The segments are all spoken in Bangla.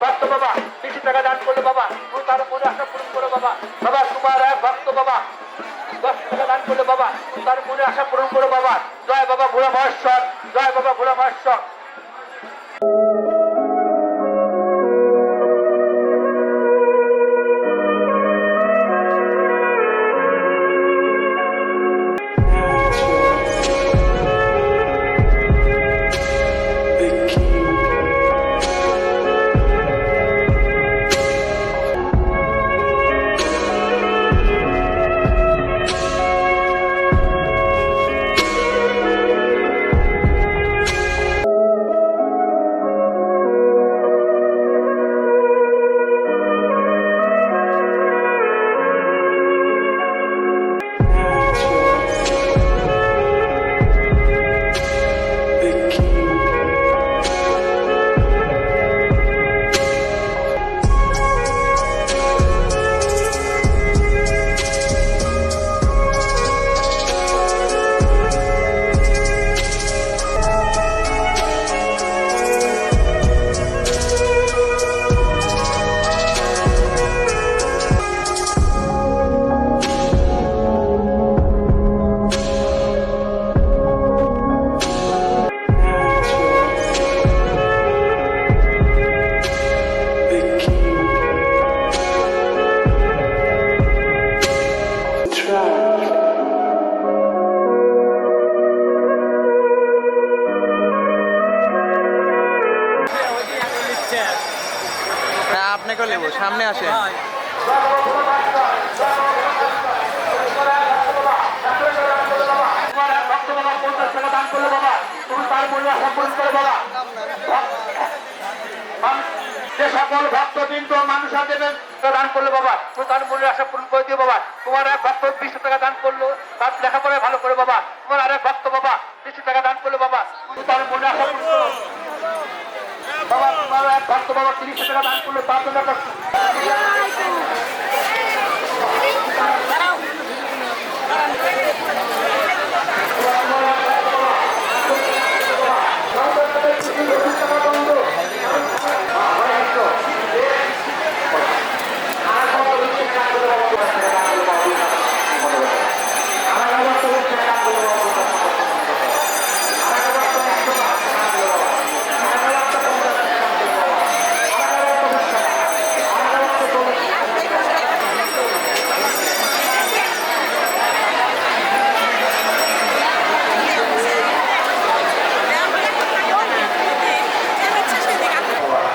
ভক্ত বাবা বেশি টাকা দান করল বাবা তুমি তার মনে আশা পূরণ করো বাবা বাবা, তোমার এক ভক্ত বাবা, দশ টাকা দান করল বাবা তুমি তার মনে আশা পূরণ করো বাবা, জয় বাবা ভোলা মহেশ্বর, জয় বাবা ভোলা মহেশ্বর। বাবা যে সকল ভক্ত বিন্দু মানুষ দান বাবা বাবা তোমার এক ভক্ত টাকা দান করল তার ভালো করে বাবা, তোমার আরেক ভক্ত বাবা বিশ টাকা দান করল বাবা। তার মনে আশা বাবা এক ভক্ত বাবা তিরিশ টাকা দান করল তার জন্য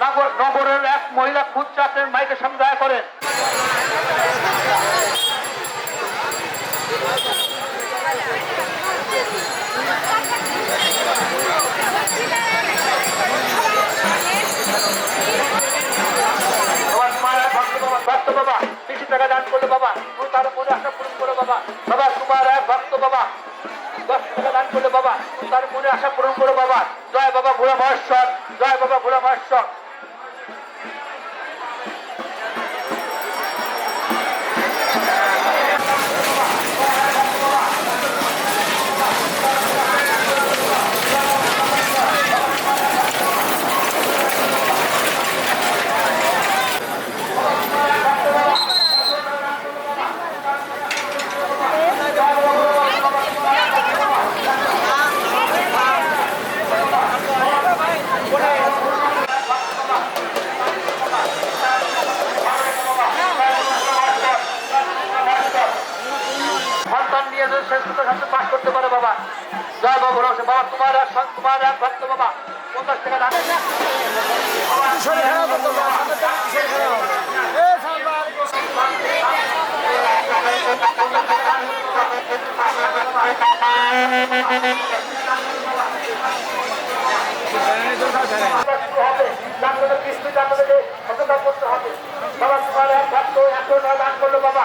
নগর- নগরের এক মহিলা খুঁজছে আপনি মাইকের সামনে দয়া করেন বাবা টাকা করল বাবা আশা পূরণ করো বাবা। বাবা, তোমার এক বাবা, দশ টাকা করল বাবা তার মনে আশা পূরণ করো বাবা। জয় বাবা ভোলা মহেশ্বর, জয় বাবা ভোলা মহেশ্বর। বাবা। বাবা তোমার এক তোমার এক বাবা পঞ্চাশ টাকা দান শুরু হবে আপনাদের কিস্তি আপনাদেরকে সচেতন করতে হবে বাবা তোমার এক ভক্ত দান করল বাবা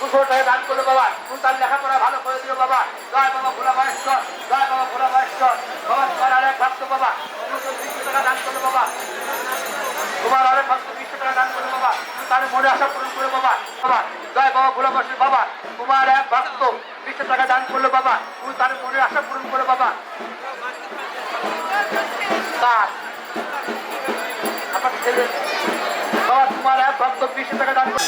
দুশো টাকা দান করল বাবা তুমি তার লেখাপড়া ভালো করে দিও বাবা জয় বাবা ভোলা মহেশ্বর জয় বাবা ভোলা মহেশ্বর বাবা তোমার আরেক ভক্ত বাবা টাকা দান করল বাবা তোমার আরেক ভক্ত বিশ টাকা দান করল বাবা তার মনে আশা পূরণ করে বাবা বাবা জয় বাবা ভোলা মহেশ্বর বাবা তোমার এক ভক্ত একটা টাকা দান করল বাবা। তুমি তার মনের আশা পূরণ করো বাবা। বাবা, তোমার এক ভক্ত বিশ টাকা দান করো